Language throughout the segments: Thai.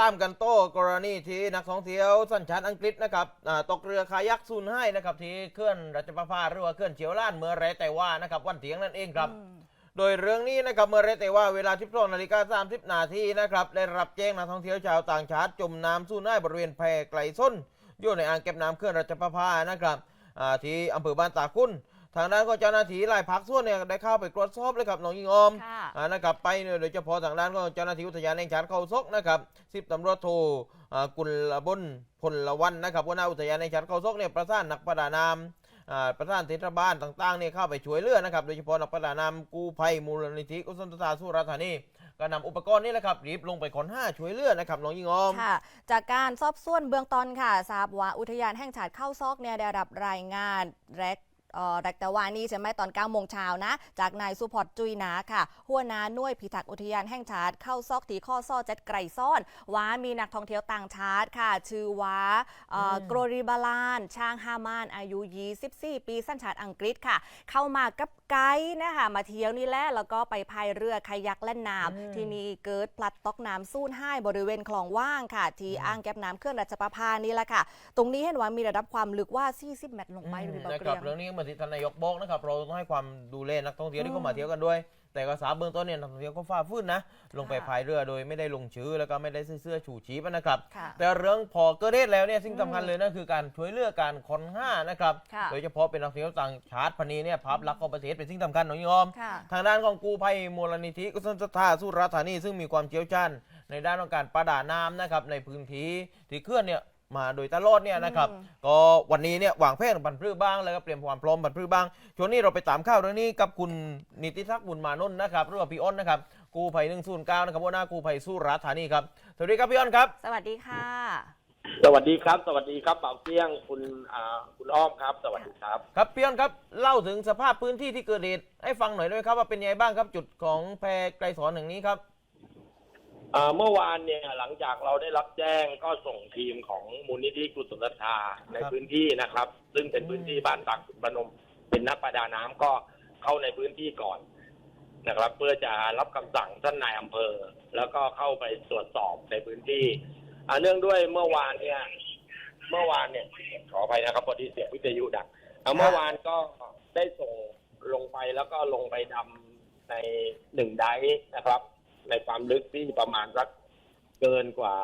ตามกันโต้กรณีที่นักท่องเที่ยวสัญชาติอังกฤษนะครับอ่าตกเรือคายักสูญให้นะครับที่เคลื่อนรัชประภาหรือว่าเคลื่อนเฉียวล้านเมื่อไรแต่ว่านะครับวันเถียงนั่นเองครับ โดยเรื่องนี้นะครับเมื่อไรแต่ว่าเวลา12นาฬิกา30นาทีนะครับได้รับแจ้งนักท่องเที่ยวชาวต่างชาติจมน้ำสูญให้บริเวณแพไกลส้นอยู่ในอ่างเก็บน้ำเคลื่อนรัชประภานะครับอ่าที่อำเภอบ้านตาคุ้น ทางด้านของเจ้าหน้าที่หลายภาคส่วนเนี่ยได้เข้าไปตรวจสอบเลยครับน้องยิงออมค่ะอ่านะครับไปเนี่ยโดยเฉพาะทางด้านของเจ้าหน้าที่อุทยานแห่งชาติเขาซกนะครับสิบตำรวจโทอ่ากุลบุญพลวันนะครับหัวหน้าอุทยานแห่งชาติเขาซกเนี่ยประสานนักประดาน้ำอ่าประสานเทศบาลต่างๆเนี่ยเข้าไปช่วยเหลือนะครับ โดยเฉพาะนักประดาน้ำกู้ภัยมูลนิธิกุศลศาสตร์สุราษฎร์ธานีก็นำอุปกรณ์นี้แหละครับรีบลงไปค้นหาช่วยเหลือนะครับน้องยิงออมค่ะจากการสอบสวนเบื้องต้นค่ะทราบว่าอุทยานแห่งชาติเข้าซอกเนี่ยได้รับรายงานแรกเอ่อแรกแต่ว่านี่ใช่ไหมตอน9โมงเช้านะ จากนายสุพจน์จุยนาค่ะ หัวหน้าหน่วยพิทักษ์อุทยานแห่งชาติเข้าซอกตีข้อซ่อเจ็ดไกรซ่อนว่ามีนักท่องเที่ยวต่างชาติค่ะ ชื่อว่าเอ่ออมโกรริบาลาน ช่างฮามานอายุ 24 ปีสัญชาติอังกฤษค่ะ เข้ามากับ ไกด์นะคะมาเที่ยวนี่แหละแล้วก็ไปพายเรือคายักเล่นน้ำที่นี่เกิดพลัดตกน้ำสูญให้บริเวณคลองว่างค่ะ ที่อ่างเก็บน้ำเคลื่อนราชประภานี่แหละค่ะ ตรงนี้เห็นว่ามีระดับความลึกว่า 40 เมตรลงไปหรือเปล่านะเกครีรับยง เรื่องนี้เหมือนที่ท่านนายกบอกนะครับเราต้องให้ความดูแลนักท่องเที่ยวที่อืเข้ามมาเที่ยวกันด้วย แต่ก็สาเบื้องต้นเนี่ยนักท่องเที่ยวก็ฝ่าฟื้นนะ ลงไปค่ะพายเรือโดยไม่ได้ลงชื่อแล้วก็ไม่ได้ใส่เสื้อชูชีพนะครับ ค่ะแต่เรื่องพอเกิดเหตุแล้วเนี่ยสิ่งสำคัญอืมเลยนั่นคือการช่วยเหลือการค้นหานะครับ ค่ะ โดยเฉพาะเป็นนักท่องเที่ยวต่างชาติพันนี้เนี่ยภาพลักษณ์ของประเทศเป็นสิ่งสำคัญน้องยอม ค่ะ ทางด้านของกู้ภัยมูลนิธิกุศลศรัทธาสุราษฎร์ธานีซึ่งมีความเชี่ยวชาญในด้านของการประดาน้ำนะครับในพื้นที่ที่เคลื่อนเนี่ย มาโดยตลอดเนี่ยนะครับอืมก็วันนี้เนี่ยวางแผนบันพรื้บ้างแล้วก็เตรียมความพร้อมบันพรื้บ้างช่วงนี้เราไปตามข่าวเรื่องนี้กับคุณนิติศักดิ์บุญมานนท์นะครับหรือว่าพี่อ้นนะครับกู้ภัยหนึ่งศูนย์เก้านะครับหัวหน้ากู้ภัยสุราษฎร์ธานีครับสวัสดีครับพี่อ้นครับ สวัสดีค่ะ สวัสดีครับ สวัสดีครับเป่าเที่ยงคุณอ่าคุณอ้อมครับ สวัสดีครับ ครับพี่อ้นครับเล่าถึงสภาพพื้นที่ที่เกิดเหตุให้ฟังหน่อยได้ไหมครับว่าเป็นยังไงบ้างครับจุดของแพไกลสอนแห่งนี้ครับ อ่าเมื่อวานเนี่ยหลังจากเราได้รับแจ้งก็ส่งทีมของมูลนิธิกุศลศรัทธาในครับพื้นที่นะครับ ซึ่งเป็นพื้นที่บ้านปากขุนพนม เป็นนักประดาน้ำก็เข้าในพื้นที่ก่อนนะครับ เพื่อจะรับคำสั่งท่านนายอำเภอ แล้วก็เข้าไปตรวจสอบในพื้นที่อ่าเนื่องด้วยเมื่อวานเนี่ย เมื่อวานเนี่ยขออภัยนะครับพอดีเสียงวิทยุดังอ่าเมื่อวานก็ได้ส่งลงไปแล้วก็ลงไปดำในหนึ่งไดฟ์นะครับ ในความลึกที่ประมาณสักเกินกว่า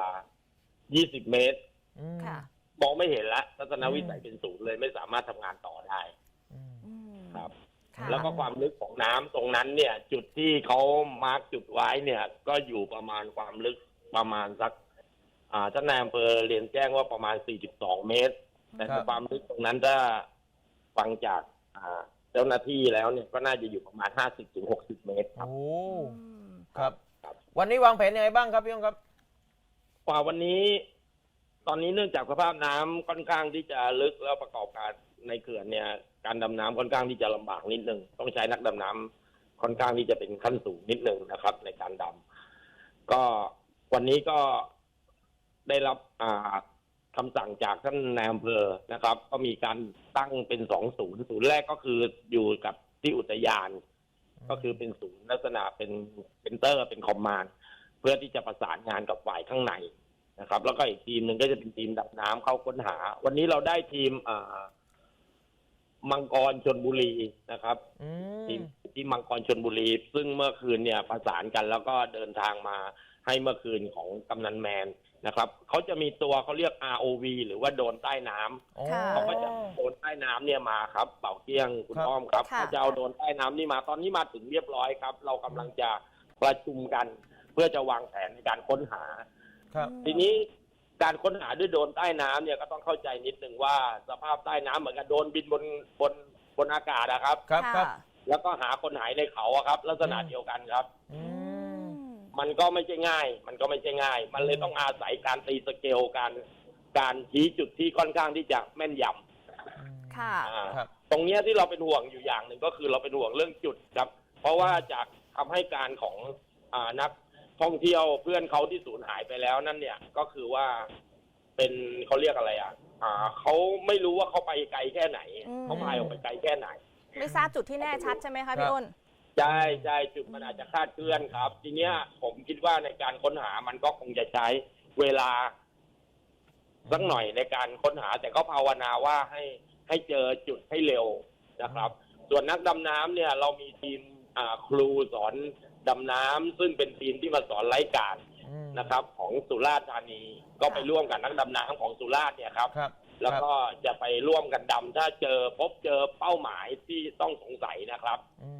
20 เมตร อืมค่ะ มองไม่เห็นละทัศนวิสัยเป็นศูนย์เลยไม่สามารถทำงานต่อได้อืม อืมครับ ค่ะ แล้วก็ความลึกของน้ำตรงนั้นเนี่ย จุดที่เขามาร์กจุดไว้เนี่ย ก็อยู่ประมาณความลึกประมาณสัก อ่าท่านนายอำเภอเรียนแจ้งว่าประมาณ 42 เมตร แต่ครับ ความลึกตรงนั้นถ้าฟังจากอ่าเจ้าหน้าที่แล้วเนี่ยก็น่าจะอยู่ประมาณ 50ถึง60 เมตรครับ โอ้ อืม ครับครับ วันนี้วางแผนยังไงบ้างครับพี่อ้นครับกว่าวันนี้ตอนนี้เนื่องจากสภาพน้ำค่อนข้างที่จะลึกแล้วประกอบการในเขื่อนเนี่ย การดำน้ำค่อนข้างที่จะลำบากนิดนึงต้องใช้นักดำน้ำค่อนข้างที่จะเป็นขั้นสูงนิดนึงนะครับ ในการดำก็วันนี้ก็ได้รับอ่าคำสั่งจากท่านนายอำเภอนะครับ ก็มีการตั้งเป็นสองศูนย์ศูนย์แรกก็คืออยู่กับที่อุทยาน ก็คือเป็นศูนย์ลักษณะเป็นเป็นเตอร์เป็นคอมมานด์เพื่อที่จะประสานงานกับฝ่ายข้างในนะครับ แล้วก็อีกทีมหนึ่งก็จะเป็นทีมดับน้ำเข้าค้นหา วันนี้เราได้ทีมอ่ามังกรชนบุรีนะครับอืทีมมที่มังกรชนบุรี ซึ่งเมื่อคืนเนี่ยประสานกันแล้วก็เดินทางมา ให้เมื่อคืนของกำนันแมนนะครับเขาจะมีตัวเขาเรียก ROV หรือว่าโดรนใต้น้ำอ๋อ ค่ะ เขาก็จะโดรนใต้น้ำเนี่ยมาครับเป่าเกี้ยงคุณครับ อ้อมครับค่ะ เขาจะเอาโดรนใต้น้ำนี่มาตอนนี้มาถึงเรียบร้อยครับ เรากำลังจะประชุมกัน เพื่อจะวางแผนในการค้นหา ครับ ทีนี้การค้นหาด้วยโดรนใต้น้ำเนี่ยก็ต้องเข้าใจนิดนึงว่าสภาพใต้น้ำเหมือนกับโดรนบินบนบนบนอากาศนะครับ ครับครับค่ะแล้วก็หาคนหายในเขาอะครับ ลักษณะอืม เดียวกันครับ อือืม มมันก็ไม่ใช่ง่าย มันก็ไม่ใช่ง่าย มันเลยต้องอาศัยการตีสเกลการ การชี้จุดที่ค่อนข้างที่จะแม่นยำค่ะ อ่าครับ ตรงเนี้ยที่เราเป็นห่วงอยู่อย่างหนึ่งก็คือเราเป็นห่วงเรื่องจุดครับ เพราะว่าจากคำให้การของอ่านักท่องเที่ยวเพื่อนเขาที่สูญหายไปแล้วนั่นเนี่ยก็คือว่าเป็นเขาเรียกอะไรอะ อ่าเขาไม่รู้ว่าเขาไปไกลแค่ไหนอืม เขาพายออกไปไกลแค่ไหน ไม่ทราบจุดที่แน่ชัดใช่ไหมครัคะบพี่อ้น ใช่ใช่จุดมันอาจจะคลาดเคลื่อนครับ ทีเนี้ยผมคิดว่าในการค้นหามันก็คงจะใช้เวลาสักหน่อยในการค้นหา แต่ก็ภาวนาว่าให้ให้เจอจุดให้เร็วนะครับ ส่วนนักดำน้ำเนี่ย เรามีทีมอ่าครูสอนดำน้ำซึ่งเป็นทีมที่มาสอนไร้การอืมนะครับ ของสุราษฎร์ธานีก็ไปร่วมกับนักดำน้ำของสุราษฎร์เนี่ยครับครับแล้วก็จะไปร่วมกันดำถ้าเจอพบเจอเป้าหมายที่ต้องสงสัยนะครับอืม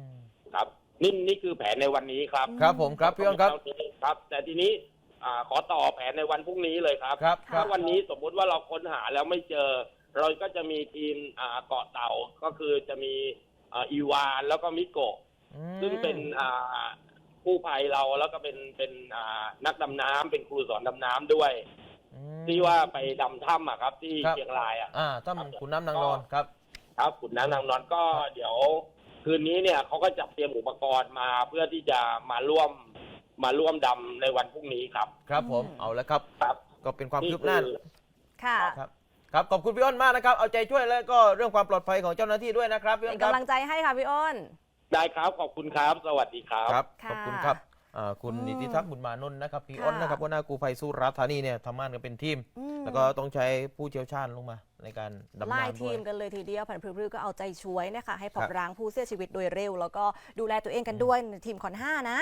ครับนี่นี่คือแผนในวันนี้ครับครับผมครับพี่อ้นครับ ครับ แต่ทีนี้อ่าขอต่อแผนในวันพรุ่งนี้เลยครับครับคถ้ารับวันนี้สมมุติว่าเราค้นหาแล้วไม่เจอ เราก็จะมีทีมอ่าเกาะเต่าก็คือจะมีอ่าอีวานแล้วก็มิโกะ อืมซึ่งเป็นอ่าผู้ภัยเราแล้วก็เป็นเป็นอ่านักดำน้ำเป็นครูสอนดำน้ำด้วย อืม ที่ว่าไปดำถ้ำอะครับ ที่ครับ เชียงรายอะ อ่าถ้าขุนน้ำนางนอนครับ ครับขุนน้ำนางนอนก็เดี๋ยว คืนนี้เนี่ยเขาก็จัดเตรียมอุปกรณ์มาเพื่อที่จะมาร่วมมาร่วมดำในวันพรุ่งนี้ครับ ครับผมอืมเอาแล้วครับ ครับ ก็เป็นความนี่คืบหน้าคือค่ะ ครับครับขอบคุณพี่อ้นมากนะครับ เอาใจช่วยแล้วก็เรื่องความปลอดภัยของเจ้าหน้าที่ด้วยนะครับพี่อ้เป็นนครับกำลังใจให้ค่ะพี่อ้น ได้ครับ ขอบคุณครับ สวัสดีครับ ครับค่ะขอบคุณครับอ่าคุณอืมนิติทักษ์บุญมานนท์นะครับพี่ค่ะอ้นนะครับหัวหน้ากู้ภัยสุราษฎร์ธานีเนี่ยทำงานกันเป็นทีม อืม แล้วก็ต้องใช้ผู้เชี่ยวชาญลงมา ในการดำไล่น้ำด้ทีวย มกันเลยทีเดียวผันพรือๆก็เอาใจช่วยนะคะให้พบครับรางผู้เสียชีวิตโดยเร็ว แล้วก็ดูแลตัวเองกันด้วยทีมขอนห้านะ